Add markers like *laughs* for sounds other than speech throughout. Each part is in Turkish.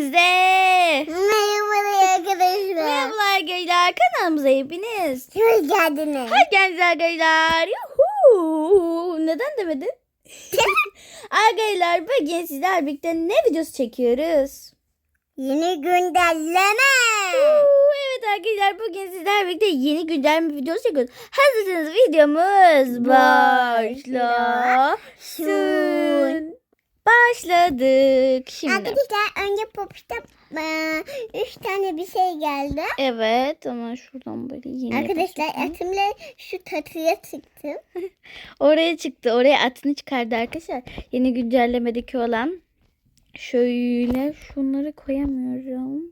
hepinize. Merhabalar arkadaşlar. Merhabalar arkadaşlar kanalımıza hepiniz. Hoş geldiniz. Hoş geldiniz arkadaşlar. Yuhuu. Neden demedin? *laughs* arkadaşlar bugün sizlerle birlikte ne videosu çekiyoruz? Yeni güncelleme. Evet arkadaşlar bugün sizlerle birlikte yeni güncelleme videosu çekiyoruz. Hazırsanız videomuz başlasın. Başladık şimdi. Arkadaşlar önce popuşta eee, üç tane bir şey geldi. Evet ama şuradan böyle yeni Arkadaşlar atımla şu tatlıya çıktım. *laughs* Oraya çıktı. Oraya atını çıkardı arkadaşlar. Yeni güncellemedeki olan. Şöyle şunları koyamıyorum.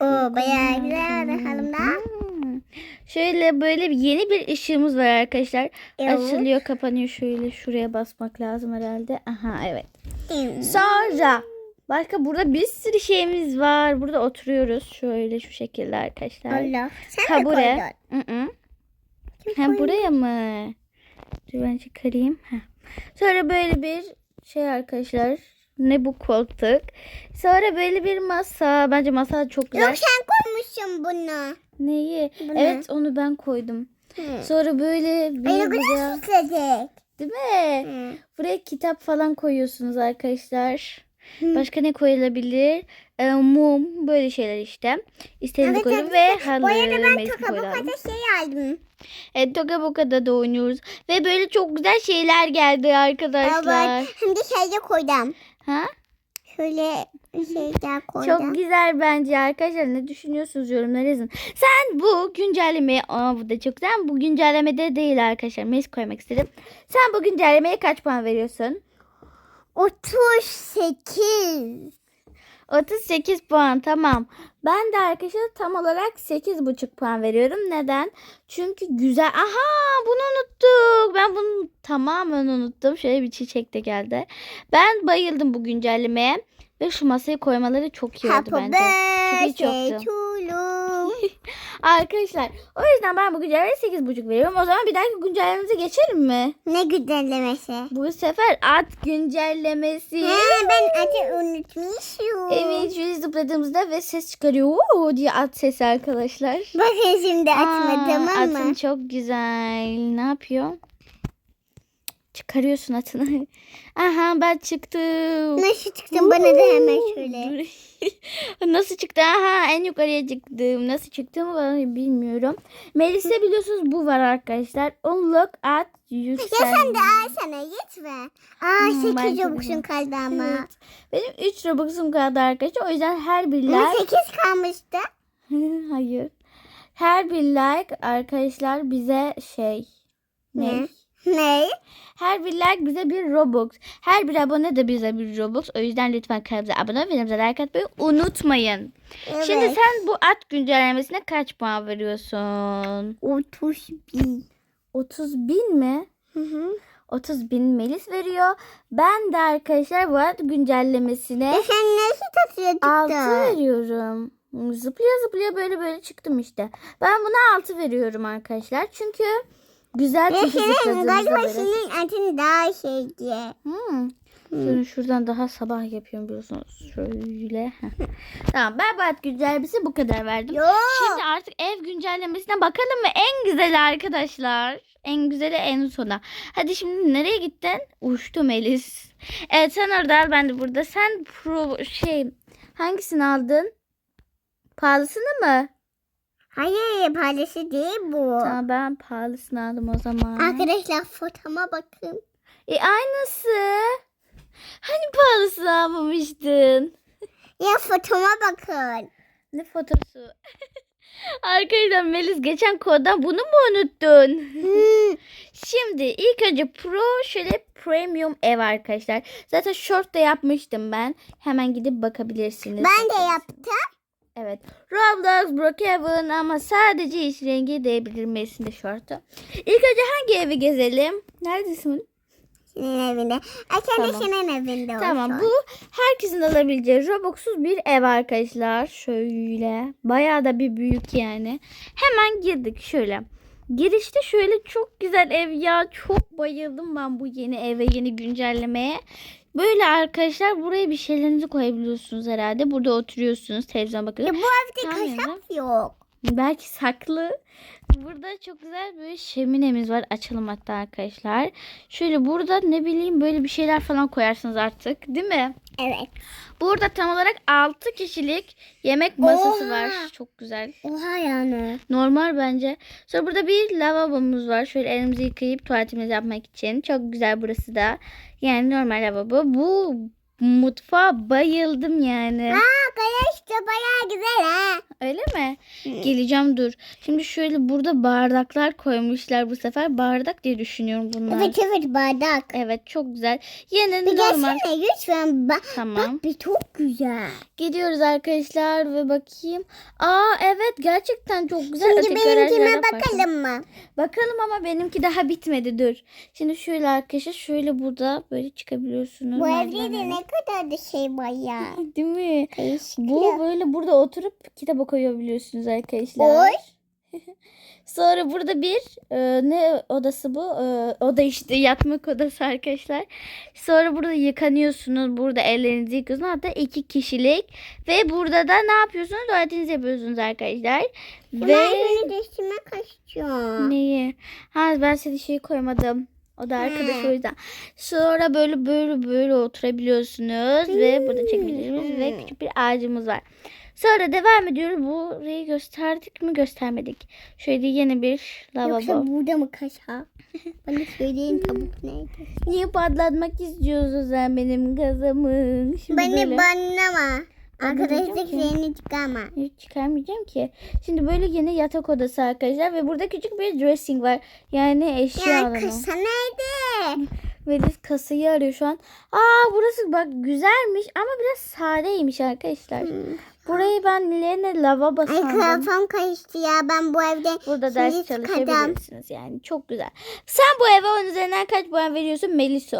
Oo bayağı güzel da. Hmm. Şöyle böyle yeni bir ışığımız var arkadaşlar. Evet. Açılıyor kapanıyor şöyle şuraya basmak lazım herhalde. Aha evet. Sonra başka burada bir sürü şeyimiz var. Burada oturuyoruz şöyle şu şekilde arkadaşlar. Allah. Sen Ha buraya mı? Dur ben çıkarayım. Heh. Sonra böyle bir şey arkadaşlar. Ne bu koltuk? Sonra böyle bir masa. Bence masa çok güzel. Yok sen koymuşsun bunu. Neyi? Bu ne? Evet onu ben koydum. Hı. Sonra böyle bir Ay ne buraya, kadar süslecek. Değil mi? Hı. Buraya kitap falan koyuyorsunuz arkadaşlar. Hı. Başka ne koyulabilir? Ee, mum böyle şeyler işte. İstediğinizi Evet, koyun ve halı. Bu arada ben mecbur toka bu koyalım. kadar şey aldım. Evet Toga Boka'da da oynuyoruz. Ve böyle çok güzel şeyler geldi arkadaşlar. Evet. De şeyde koydum. Ha? Şöyle şeyler koydum. Çok güzel bence arkadaşlar. Ne düşünüyorsunuz yorumlara yazın. Sen bu güncellemeyi... Aa bu da çok güzel. Bu güncellemede değil arkadaşlar. Mes koymak istedim. Sen bu güncellemeye kaç puan veriyorsun? 38. 38 puan tamam. Ben de arkadaşlar tam olarak 8,5 puan veriyorum. Neden? Çünkü güzel. Aha bunu unuttuk. Ben bunu tamamen unuttum. Şöyle bir çiçek de geldi. Ben bayıldım bu güncellemeye. Ve şu masayı koymaları çok iyi oldu bence. Çok hiç yoktu. *laughs* Arkadaşlar o yüzden ben bu güncellemeye 8,5 veriyorum. O zaman bir dahaki güncellememize geçelim mi? ne güzellemesi. Bu sefer at güncellemesi. He, ben adı unutmuşum. Evet şöyle zıpladığımızda ve ses çıkarıyor Oo diye at sesi arkadaşlar. Bakın şimdi atma Aa, tamam Atın mı? çok güzel. Ne yapıyor? Çıkarıyorsun atını. *laughs* Aha ben çıktım. Nasıl çıktın bana da hemen söyle. Dur. *laughs* Nasıl çıktı? Aha en yukarıya çıktım. Nasıl çıktım ben bilmiyorum. Melis'te biliyorsunuz bu var arkadaşlar. Unlock at Ya yüksel. sen de alsana gitme. Aa Hmm, 8 bence de. yokuşun kaldı ama. Evet. Benim 3 Robux'um kaldı arkadaşlar. O yüzden her bir Ama like 8 kalmıştı. *laughs* Hayır. Her bir like arkadaşlar bize şey ne? Ne? Ne? Her bir like bize bir Robux. Her bir abone de bize bir Robux. O yüzden lütfen kanalımıza abone olun. Videomuza like atmayı unutmayın. Evet. Şimdi sen bu at güncellemesine kaç puan veriyorsun? 31. 30 bin mi? Hı hı. 30 bin Melis veriyor. Ben de arkadaşlar bu at güncellemesine E sen nasıl tatlıya çıktın? 6 veriyorum. Zıplaya zıplaya böyle böyle çıktım işte. Ben buna 6 veriyorum arkadaşlar. Çünkü güzel zıpladığımızda galiba senin adın daha şeydi. Hmm. Şunu şuradan daha sabah yapıyorum biliyorsunuz. Şöyle. *laughs* Tamam ben bu at güncellemesi bu kadar verdim. Yok. Şimdi artık ev güncellemesine bakalım mı? En güzeli arkadaşlar. En güzeli en sona. Hadi şimdi nereye gittin? Uçtu Melis. Evet sen orada al ben de burada. Sen pro şey hangisini aldın? Pahalısını mı? Hayır pahalısı değil bu. Tamam ben pahalısını aldım o zaman. Arkadaşlar fotoma bakın. E aynısı. Hani pahalısını almamıştın? Ya fotoma bakın. Ne fotosu? *laughs* Arkadaşlar Melis geçen koddan bunu mu unuttun? Hmm. *laughs* Şimdi ilk önce Pro şöyle premium ev arkadaşlar. Zaten short da yapmıştım ben. Hemen gidip bakabilirsiniz. Ben de yaptım. Evet. Roblox, Brookhaven ama sadece iş rengi değebilirmesinde short'u. İlk önce hangi evi gezelim? Neredesin? Senin evinde. De Tamam. senin evinde olsun. Tamam bu herkesin alabileceği Robux'suz bir ev arkadaşlar. Şöyle. Bayağı da bir büyük yani. Hemen girdik şöyle. Girişte şöyle çok güzel ev ya. Çok bayıldım ben bu yeni eve, yeni güncellemeye. Böyle arkadaşlar buraya bir şeylerinizi koyabiliyorsunuz herhalde. Burada oturuyorsunuz televizyon Ya bakıyorsunuz. bu evde kasap yok. Belki saklı. Burada çok güzel böyle şeminemiz var. Açalım hatta arkadaşlar. Şöyle burada ne bileyim böyle bir şeyler falan koyarsınız artık. Değil mi? Evet. Burada tam olarak 6 kişilik yemek masası Oha! var. Çok güzel. Oha yani. Normal bence. Sonra burada bir lavabomuz var. Şöyle elimizi yıkayıp tuvaletimizi yapmak için. Çok güzel burası da. Yani normal lavabo. Bu mutfağa bayıldım yani. Aa kaya işte bayağı güzel ha. Öyle mi? Geleceğim dur. Şimdi şöyle burada bardaklar koymuşlar bu sefer. Bardak diye düşünüyorum bunlar. Evet, Evet evet bardak. çok güzel. Yine Bir normal. gelsene lütfen. Bak, Tamam. bak bir çok güzel. Gidiyoruz arkadaşlar ve bakayım. Aa evet gerçekten çok güzel. Şimdi Öteki benimkine bakalım. mı? Bakalım ama benimki daha bitmedi dur. Şimdi şöyle arkadaşlar şöyle burada böyle çıkabiliyorsunuz. Bu evde de ne kadar da şey var ya. *laughs* Değil mi? Değişik Bu ya. böyle burada oturup kitap okuyabiliyorsunuz arkadaşlar. Oy. *laughs* Sonra burada bir e, ne odası bu? E, oda işte *laughs* yatmak odası arkadaşlar. Sonra burada yıkanıyorsunuz. Burada ellerinizi yıkıyorsunuz. Hatta iki kişilik. Ve burada da ne yapıyorsunuz? Tuvaletinizi yapıyorsunuz arkadaşlar. Ve... Ve beni kaçıyor. neyi? Ha ben seni şey koymadım. O da arkadaş Hmm. o yüzden. Sonra böyle böyle böyle oturabiliyorsunuz. Ve burada çekebilirsiniz. Ve Hmm. küçük bir ağacımız var. Sonra devam ediyoruz. Burayı gösterdik mi göstermedik. Şöyle yeni bir lavabo. Yoksa burada mı kaşa? *laughs* Bana söyleyin tavuk nerede? Niye patlatmak istiyorsun sen benim gazımın? Şimdi Beni böyle... banlama. Arkadaşlık diyeceğim ki. seni çıkarma. Hiç çıkarmayacağım ki. Şimdi böyle yeni yatak odası arkadaşlar ve burada küçük bir dressing var. Yani eşya Ya alanı. kasa nerede? Melis kasayı arıyor şu an. Aa burası bak güzelmiş ama biraz sadeymiş arkadaşlar. Burayı ben Lene lavabo Ay sandım. kafam karıştı ya ben bu evde Burada ders çalışabilirsiniz yani çok güzel. Sen bu eve on üzerinden kaç puan veriyorsun Meliso?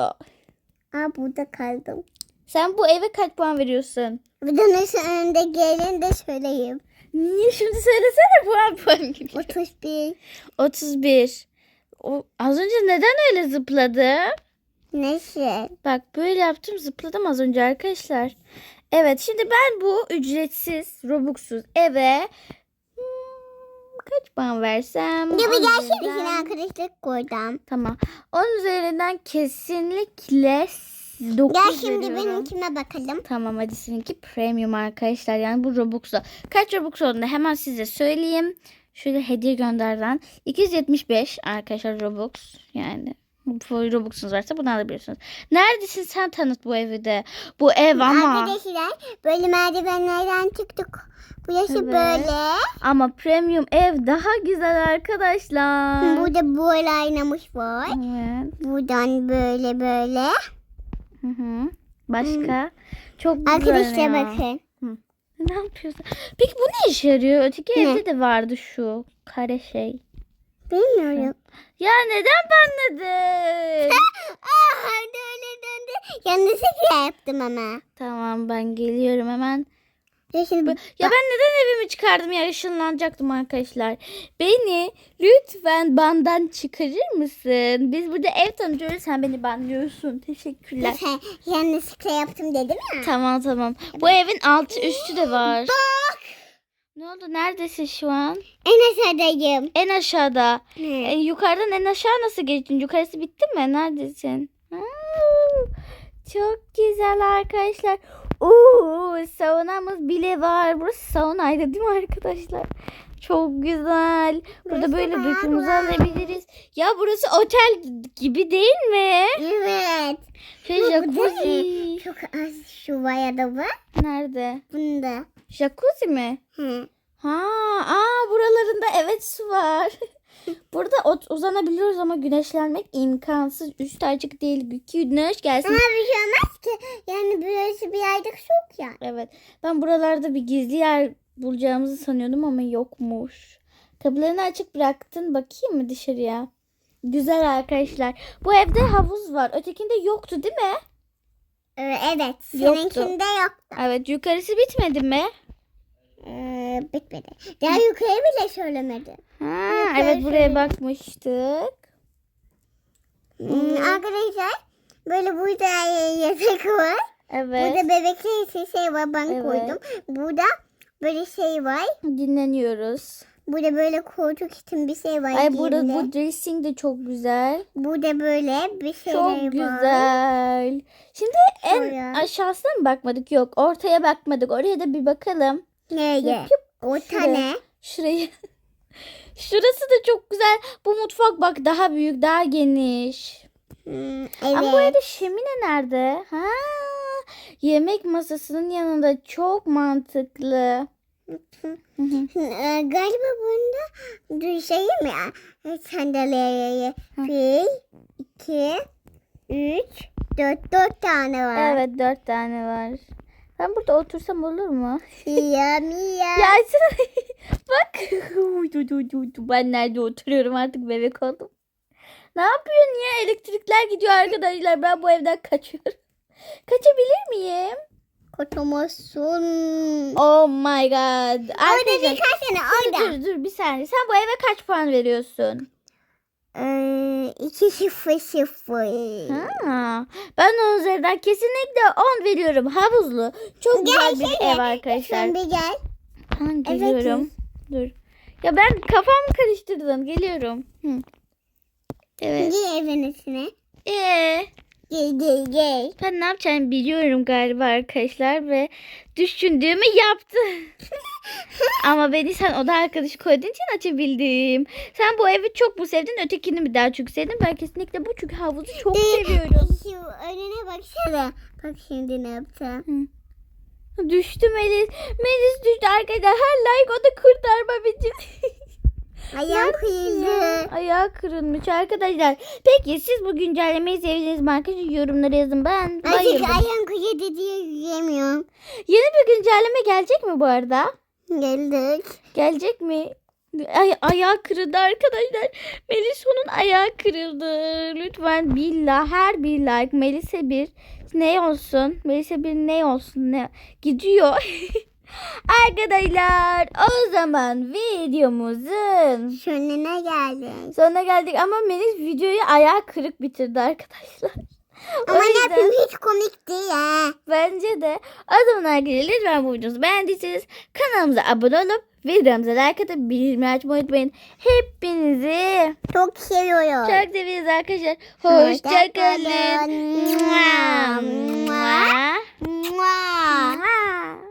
Aa burada kaldım. Sen bu eve kaç puan veriyorsun? Bir de nasıl önünde gelin de söyleyeyim. Niye şimdi söylesene puan puan gidiyor. 31. 31. O, az önce neden öyle zıpladım? Nasıl? Bak böyle yaptım zıpladım az önce arkadaşlar. Evet şimdi ben bu ücretsiz robuxsuz eve hmm, kaç puan versem? Ya bir gelsene üzerinden- arkadaşlık koydum. Tamam. 10 üzerinden kesinlikle 9 Gel şimdi veriyorum. benimkine bakalım. Tamam hadi seninki premium arkadaşlar. Yani bu Robux'da. Kaç Robux olduğunu hemen size söyleyeyim. Şöyle hediye gönderden. 275 arkadaşlar Robux. Yani bu Robux'unuz varsa bunu alabilirsiniz. Neredesin sen tanıt bu evi de. Bu ev ama. Arkadaşlar böyle merdivenlerden çıktık. Burası Evet. böyle. Ama premium ev daha güzel arkadaşlar. Burada böyle aynamış var. Evet. Buradan böyle böyle. Hı hı. Başka? Çok güzel Arkadaşlar ya. bakın. Ne yapıyorsun? Peki bu ne işe yarıyor? Öteki Ne? evde de vardı şu kare şey. Bilmiyorum. Ya neden banladın? *laughs* Aa, öyle döndü. Yanlışlıkla yaptım ama. tamam ben geliyorum hemen. Ya şimdi Ya ben neden evimi çıkardım ya ışınlanacaktım arkadaşlar. Beni lütfen bandan çıkarır mısın? Biz burada ev tanıtıyoruz sen beni banlıyorsun. Teşekkürler. Yanlışlıkla yaptım dedim ya. tamam tamam. Bu evin altı üstü de var. Bak. Ne oldu? Neredesin şu an? En aşağıdayım. En aşağıda. E, yukarıdan en aşağı nasıl geçtin? Yukarısı bitti mi? Neredesin? Ha, çok güzel arkadaşlar. Oo, saunamız bile var. Burası saunaydı değil mi arkadaşlar? Çok güzel. Burada Burası böyle duşumuzu alabiliriz. Ya burası otel gibi değil mi? Evet. Şöyle jacuzzi. Çok az şu var ya da bu. Nerede? Bunda. Jacuzzi mi? Hı. Ha, aa buralarında evet su var. *laughs* Burada ot uzanabiliyoruz ama güneşlenmek imkansız. Üstü açık değil. Güneş gelsin. Ama bir şey olmaz ki. Yani burası bir aylık soğuk ya. Evet. Ben buralarda bir gizli yer bulacağımızı sanıyordum ama yokmuş. Kapılarını açık bıraktın. Bakayım mı dışarıya? Güzel arkadaşlar. Bu evde havuz var. Ötekinde yoktu değil mi? Evet. Yoktu. Seninkinde yok. Evet. Yukarısı bitmedi mi? Ee, bitmedi. Daha yukarı bile söylemedi. Ha, Yukarı evet buraya söyledim. bakmıştık. Hmm, arkadaşlar Böyle burada yatak var. Evet. Burada bebekler için şey var ben Evet. koydum. Burada böyle şey var. Dinleniyoruz. Burada böyle koltuk için bir şey var. Ay burada bu dressing de çok güzel. Burada böyle bir Çok var. güzel. Şimdi en Şuraya. aşağısına mı bakmadık? Yok. Ortaya bakmadık. Oraya da bir bakalım. Nereye? Yapıp O şuraya. tane. Şurayı. *laughs* Şurası da çok güzel. Bu mutfak bak daha büyük, daha geniş. Hmm, Ama bu evet. arada şemine nerede? Ha, yemek masasının yanında çok mantıklı. Ee, Galiba bunda dur şey mi? Ee, Sandalyeye. Bir, iki, üç, dört. Dört tane var. evet dört tane var. Ben burada otursam olur mu? Mia Mia. *laughs* Ya. *laughs* Bak. Ben nerede oturuyorum artık bebek oldum. Ne yapıyorsun ya? Elektrikler gidiyor arkadaşlar. Ben bu evden kaçıyorum. *laughs* Kaçabilir miyim? Kotomozsun. Oh my god. Orada birkaç tane orada. Dur dur bir saniye. Sen bu eve kaç puan veriyorsun? Ee, iki sıfır sıfır. Ha, ben onun üzerinden kesinlikle 10 veriyorum. Havuzlu. Çok güzel bir ev arkadaşlar. Sen bir gel. Evet, geliyorum. Dur. Ya ben kafamı karıştırdım. Geliyorum. Hı. Evet. Gel evin içine. Ee, Gel gel gel. ben ne yapacağımı biliyorum galiba arkadaşlar ve düşündüğümü yaptım. *laughs* Ama beni sen oda arkadaşı koyduğun için açabildim. Sen bu evi çok mu sevdin? Ötekini mi daha çok sevdin? Ben kesinlikle bu çünkü havuzu çok seviyorum. Şu önüne baksana. Bak şimdi ne yaptım. Düştü Melis. Melis düştü arkadaşlar. Her like o da kurtarmam için. *laughs* Ayağım kıyıldı. Ayağı kırılmış arkadaşlar. Peki siz bu güncellemeyi sevdiniz mi arkadaşlar? Yorumlara yazın. Ben Azıcık bayıldım. ayağım kıyıldı diye yiyemiyorum. Yeni bir güncelleme gelecek mi bu arada? Geldik. Gelecek mi? Ay, ayağı kırıldı arkadaşlar. Melisa'nın ayağı kırıldı. Lütfen billah her bir like Melisa bir ne olsun? Melisa bir ne olsun? Ne gidiyor? *laughs* arkadaşlar o zaman videomuzun Sonuna geldik. sonuna geldik ama Melis videoyu ayağı kırık bitirdi arkadaşlar. Ama ne yüzden- yapayım hiç komik değil ha. Bence de. O zaman arkadaşlar lütfen bu videomuzu beğendiyseniz kanalımıza abone olup videomuza like atıp bildirimleri açmayı unutmayın. Hepinizi Çok seviyorum. çok seviyoruz arkadaşlar. Hoşçakalın. Hoşçakalın.